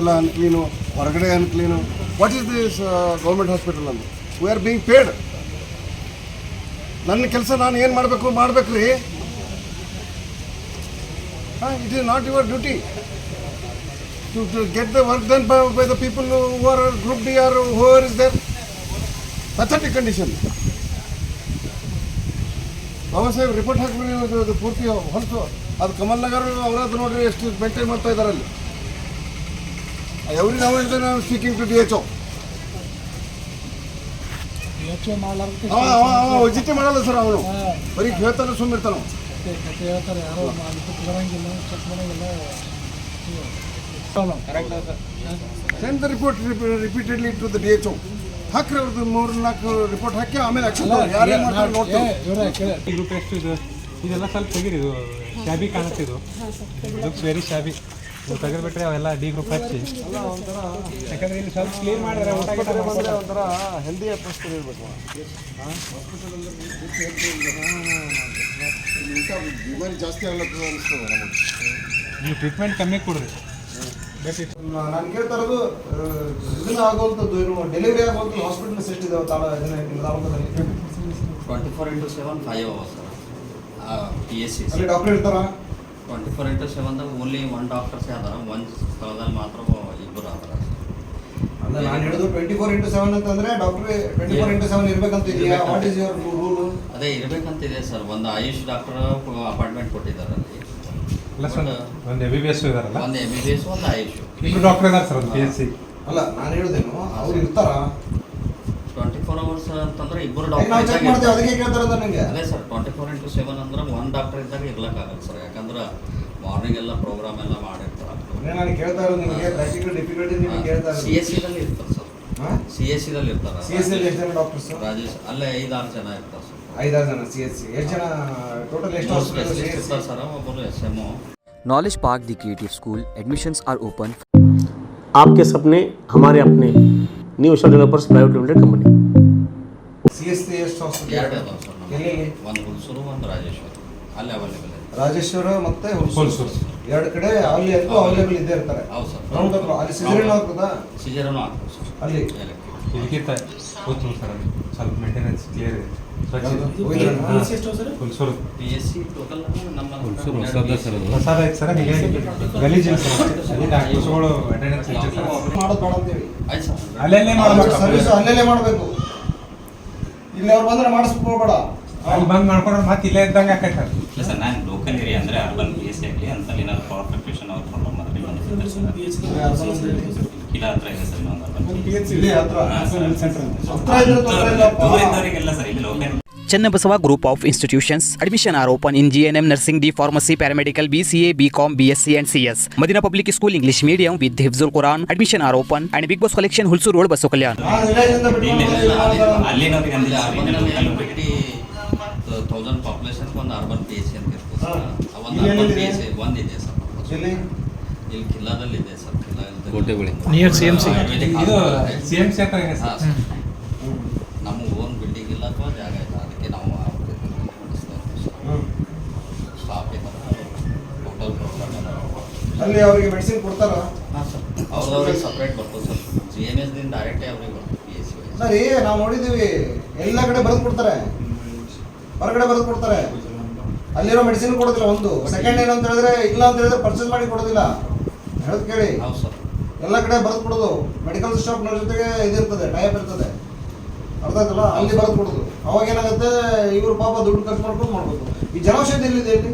ಎಲ್ಲ ಅನ್ಕ್ಲೀನು ಹೊರಗಡೆ unclean what is this government hospital ಅಂದು ವಿ ಆರ್ ಬೀಂಗ್ ಪೇಡ್ ನನ್ನ ಕೆಲಸ ನಾನು ಏನು ಮಾಡಬೇಕು ಮಾಡ್ಬೇಕು ರೀ it is not your duty to to get the work done by the people who group D are whoever is there pathetic condition Baba Saheb report ಹಾಕ್ಬಿಡಿ, ಅದು ಪೂರ್ತಿ ಹೊಲಸು ಅದು ಕಮಲ್ ನಗರ್ ಅವರಾದ್ರು ನೋಡ್ರಿ, ಎಷ್ಟು ಮೇಂಟೈನ್ ಮಾಡ್ತಾ ಇದ್ದಾರೆ ಅಲ್ಲಿ. ಎವ್ರಿ ನಾವು ಹೇಳ್ತೇನೆ ನಾವು speaking to D H O ಯೋಚನೆ ಮಾಡ್ಲಾರ್ದಕ್ಕೆ ಅವ ಅವ ಅವ ವಿಜಿಟ್ ಮಾಡಲ್ಲ ಸರ್ ಅವನು ಬರೀ ಹೇಳ್ತಾನೆ ಸುಮ್ಮಿರ್ತಾನೆ ಹೇಳ್ತಾರೆ ಯಾರೋ ಇದಕ್ಕೆ ಬರಂಗಿಲ್ಲ ಚೆಕ್ ಮಾಡಂಗಿಲ್ಲ send the report repeatedly to the D H O ಹಾಕ್ರಿ ಅವ್ರದ್ದು ಮೂರು ನಾಲ್ಕು ರಿಪೋರ್ಟ್ ಹಾಕಿ ಆಮೇಲೆ ಆಕ್ಷನ್ ಯಾರೇನು ಮಾಡ್ತಾರೆ ಇದೆಲ್ಲ ಸ್ವಲ್ಪ ತೆಗೀರಿ ಇದು ಶಾಬಿ ಕಾಣುತ್ತಿದ್ದು ಇದು ಲುಕ್ಸ್ ವೆರಿ ಶಾಬಿ ತೆಗೆದ್ಬಿಟ್ರೆ ಅವೆಲ್ಲ ಡಿ ಗ್ರೂಪ್ ಹಚ್ಚಿ. ಯಾಕಂದ್ರೆ ಇಲ್ಲಿ ಸ್ವಲ್ಪ ಕ್ಲೀನ್ ಮಾಡಿದ್ರೆ ಊಟ ಗೀಟ. ಒಂಥರ ಹೆಲ್ದಿ ಇರಬೇಕು ಬಿಮಾರಿ ಜಾಸ್ತಿ ಆಗ್ಲತ್ತದ ಅನಿಸ್ತದೆ ನಮಗೆ ನೀವು ಟ್ರೀಟ್ಮೆಂಟ್ ಕಮ್ಮಿ ಕೊಡ್ರಿ. ನಾನು ಕೇಳ್ತಾ ಇರೋದು ಆ, ಇದನ್ನ ಆಗುವಂಥದ್ದು ಏನು ಡೆಲಿವರಿ ಆಗುವಂಥದ್ದು ಹಾಸ್ಪಿಟಲ್ಸ್ ಎಷ್ಟಿದಾವೆ ತಾಳ ಇದನ್ನ twenty four into seven five hours sir P S C doctor ಇರ್ತಾರ? ಟ್ವೆಂಟಿ ಫೋರ್ ಇಂಟು ಸೆವೆನ್ದಾಗ ಓನ್ಲಿ ಒನ್ ಡಾಕ್ಟರ್ಸೇ ಅದರ. ಒಂದು ಸ್ಥಳದಲ್ಲಿ ಮಾತ್ರ ಇಬ್ಬರು ಅದಾರ. ಅಲ್ಲ ನಾನು ಹೇಳಿದ್ರು ಟ್ವೆಂಟಿ ಫೋರ್ ಇಂಟು ಸೆವೆನ್ ಅಂತಂದ್ರೆ doctor twenty four into seven ಇರ್ಬೇಕಂತ ಇದೆಯಾ? ವಾಟ್ ಇಸ್ ಯುವರ್ ರೂಲ್ ಅದೇ ಇರಬೇಕಂತಿದೆ ಸರ್. ಒಂದು ಆಯುಷ್ ಡಾಕ್ಟರ್ ಅಪಾಯಿಂಟ್ಮೆಂಟ್ ಕೊಟ್ಟಿದ್ದಾರೆ ಅಲ್ಲಿ. ಒಂದು ಎ ಬಿ ಬಿ ಎಸ್ ಇದಾರಲ್ಲ? ಒಂದು ಎಂ ಬಿ ಬಿ ಎಸ್ ಒಂದು ಆಯುಷ್. ಇಬ್ರು ಡಾಕ್ಟರ್ ಇದಾರೆ ಸರ್ ಒಂದು ಪಿ ಎಸ್ ಸಿ ಅಲ್ಲ ನಾನು ಹೇಳಿದೆ ಅವ್ರು ಇರ್ತಾರ. ಅವರ್ಸ್ ಅಂತಂದ್ರೆ ಇಬ್ಬರು ನಾವು ಚೆಕ್ ಮಾಡ್ತೇವೆ ಡಾಕ್ಟರ್ ಅದಕ್ಕೆ ಕೇಳ್ತಾರ ನನಗೆ ಅದೇ sir twenty four into seven ಅಂದ್ರೆ ಒನ್ ಡಾಕ್ಟರ್ ಇದ್ದಾಗ ಇರ್ಲಿಕ್ಕಾಗಲ್ಲ ಸರ್ ಯಾಕಂದ್ರೆ ಮಾರ್ನಿಂಗ್ ಎಲ್ಲ ಪ್ರೋಗ್ರಾಮ್ ಎಲ್ಲ ಮಾಡಿರ್ತಾರೆ ನಾನು ಕೇಳ್ತಾ ಇರೋದು ನಿಮಗೆ ಪ್ರಾಕ್ಟಿಕಲ್ ಡಿಫಿಕಲ್ಟಿ ನಿಮಗೆ ಕೇಳ್ತಾ ಸಿ ಎಸ್ ಸಿದಲ್ಲಿ ಇರ್ತಾರೆ ಸರ್ ಹಾಂ ಸಿ ಎಸ್ ಸಿದಲ್ಲಿ ಇರ್ತಾರೆ ಸಿ ಎಸ್ ಸಿ ಎಷ್ಟು ಜನ ಡಾಕ್ಟರ್ಸ್ ರಾಜೇಶ್ ಅಲ್ಲೇ ಐದಾರು ಜನ ಇರ್ತಾರೆ ಸರ್ ಐದಾರು ಜನ ಸಿ ಎಸ್ ಸಿ ಎಷ್ಟು ಜನ ಟೋಟಲ್ ಎಷ್ಟು ಮೂರು ಹಾಸ್ಪಿಟಲ್ ಸ್ಪೆಷಲಿಸ್ಟ್ ಇರ್ತಾರೆ ಸರ್ ಒಬ್ಬರು S M Knowledge Park The Creative School admissions are open आपके सपने हमारे अपने new Isha developers private limited company C S C ಎಷ್ಟು ಹಾಸ್ಪಿಟಲ್ ಎರಡು ಅದಾವೆ ಸರ್ ಒಂದು ಹುಲ್ಸೂರು ಒಂದು ರಾಜೇಶ್ವರ. ಅಲ್ಲಿ ಅವೈಲೇಬಲ್ ಇದೆ. ರಾಜೇಶ್ವರ ಮತ್ತೆ ಎರಡು ಕಡೆ ಅಲ್ಲಿ ಎಲ್ಲೂ ಅವೈಲೇಬಲ್ ಇದ್ದೇ ಇರ್ತಾರೆ. ಹೌದು ಸರ್. ರೌಂಡ್ ಅಲ್ಲಿ ಸಿಜರಿನ್ ಆಗ್ತದಾ ಸಿಜರನು ಆಗ್ತದೆ ಸರ್. ಅಲ್ಲಿ? ಇದಕ್ಕಿಂತ ಕೂತು ಸರ್ ಅದು. ಸ್ವಲ್ಪ ಮೇಂಟೆನೆನ್ಸ್ ಕ್ಲಿಯರ್ ಇದೆ. ಸ್ವಚ್ಛ ಯಾವ್ದು? ಇದೆ. ಹೋಗಿದ್ರಾ? ಹಾ. Hulsur. P S C total ನಮ್ಮ ಹೊಸದ ಐತೆ ಸರ್ ಹೀಗಾಗಿ ಗಲೀಜಿಲ್ಲ ಸರ್ ಅಲ್ಲಿ ಡಾಕ್ಟರ್ಸ್ಗಳು ಅಟೆಂಡೆನ್ಸ್ ಹೆಚ್ಚು ಸರ್. ಮಾಡೋದು ಬೇಡ ಅಂತೀವಿ ಆಯ್ತು ಸರ್. ಅಲ್ಲೆಲ್ಲೇ ಮಾಡ್ಬೇಕು. ಸರ್ವಿಸ್ ಅಲ್ಲೆಲ್ಲೇ ಮಾಡಬೇಕು. ಇಲ್ಲಿ ಅವ್ರು ಬಂದ್ರೆ ಮಾಡಿಸ್ಕೋಬೇಡ ಅಲ್ಲಿ ಬಂದ್ ಮಾಡ್ಕೊಂಡ್ರೆ ಮತ್ತೆ ಇಲ್ಲೇ ಇದ್ದಂಗೆ ಆಕೈತೆ ಸರ್ ಇಲ್ಲ ಸರ್ ನಾನು ಲೋಕಲ್ ಏರಿಯಾ ಅಂದರೆ ಅರ್ಬನ್ ಪಿ ಎಸ್ ಸಿ ಆಗಲಿ ಅಂತಲ್ಲಿ ಏನಾದ್ರು ಪವರ್ ಫ್ಲಕ್ಚುಯೇಷನ್ ಅವ್ರ ಪ್ರಾಬ್ಲಮ್ ಆದರೆ ಇಲ್ಲ ಹತ್ರ ಇದೆ ಸರ್ ಇನ್ನೊಂದು ಅರ್ಬನ್ ಇಲ್ಲಿ ಹತ್ರ. ಸರ್. ಹತ್ರ ಇದ್ರೆ ತೊಂದ್ರೆ ಇಲ್ಲಪ್ಪ. ದೂರ ಇದ್ದವರಿಗೆಲ್ಲ ಸರ್ ಇಲ್ಲಿ local Channabasava Group of Institutions. Admission are open in GNM Nursing D Pharmacy Paramedical BCA BCom BSc and CS. Madina Public School English Medium with Hifzul Quran. Admission are open and Big Boss Collection Hulsu Road Basu Kalyan. ನಾನು ವಿಲೇಜಿಂದ ಬಿಟ್ಟು ಇಲ್ಲ, ಬಂದ್ರೆ ಇಲ್ಲ, ಇಲ್ಲಿ ಮಾಡ್ತಾರೆ. ಅಲ್ಲಿನವ್ರಿಗೆ ಅಲ್ಲಿ ಅಂದಿಲ್ಲ sir ಇಲ್ಲಿ urban local fifty thousand population ಒಂದು ಅರ್ಬನ್ ಪಿ ಎಸ್ ಸಿ ಅಂತ ಇರ್ತದೆ ಸರ್ ಒಂದು ಅರ್ಬನ್ ಪಿ ಎಸ್ ಸಿ ಒಂದಿದೆ ಸರ್ ಇಲ್ಲಿ ಕಿಲ್ಲಾದಲ್ಲಿ ಇದೆ ಸರ್ ಕಿಲ್ಲಾ ಕೋಟೆಗುಳಿ. Near CMC. ಇದು ಸಿ ಎಂ ಸಿ ಹತ್ರ ಇದೆ ಸರ್ ಸರ್ ನಮ್ಮ ಓನ್ ಬಿಲ್ಡಿಂಗ್ ಇಲ್ಲ ಅಥವಾ ಜಾಗ ಇಲ್ಲ ಅದಕ್ಕೆ ನಾವು ಹ್ಮ್. ಸ್ಟಾಫ್ ಇದ್ದಾರೆ ಟೋಟಲ್ ಪ್ರೋಗ್ರಾಮ್ ಎಲ್ಲ ಅಲ್ಲಿ ಅವರಿಗೆ ಮೆಡಿಸಿನ್ ಕೊಡ್ತಾರ? ಹಾ ಸರ್ ಅವ್ರದವ್ರಿಗೆ ಸಪ್ರೇಟ್ ಬರ್ತದೆ ಸರ್ ಜಿ ಎಂ ಎಸ್ ದಿಂದ ಡೈರೆಕ್ಟೇ ಅವ್ರಿಗೆ ಬರ್ತದೆ ಸರಿ ನಾವು ನೋಡಿದೀವಿ. ಎಲ್ಲ ಕಡೆ ಬರೆದು ಕೊಡ್ತಾರೆ. ಹೊರಗಡೆ ಬರೆದು ಕೊಡ್ತಾರೆ. ಅಲ್ಲಿರೋ ಮೆಡಿಸಿನ್ ಕೊಡೋದಿಲ್ಲ ಒಂದು. ಸೆಕೆಂಡ್ ಏನು ಅಂತ ಹೇಳಿದ್ರೆ ಇಲ್ಲ ಅಂತ ಹೇಳಿದ್ರೆ ಪರ್ಚೇಸ್ ಮಾಡಿ ಕೊಡೋದಿಲ್ಲ. ಹೇಳೋದು ಕೇಳಿ. ಹೌದು ಸರ್ ಎಲ್ಲ ಕಡೆ ಬರೆದು ಕೊಡೋದು. ಮೆಡಿಕಲ್ ಶಾಪ್ನವ್ರ ಜೊತೆಗೆ ಇದಿರ್ತದೆ ಟೈಪ್ ಇರ್ತದೆ. ಅರ್ಥ ಆಯ್ತಲ್ಲ? ಅಲ್ಲಿ ಬರೆದು ಕೊಡೋದು. ಅವಾಗ ಏನಾಗುತ್ತೆ ಇವರು ಪಾಪ ದುಡ್ಡು ಖರ್ಚು ಮಾಡ್ಕೊಂಡು ಮಾಡ್ಬೋದು. ಈ ಜನೌಷಧಿ ಎಲ್ಲಿದೆ ಇಲ್ಲಿ?